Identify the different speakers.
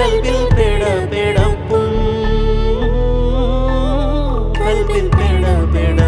Speaker 1: கல்வில் பெட பெடப்பும். கல்வில் பெட பெட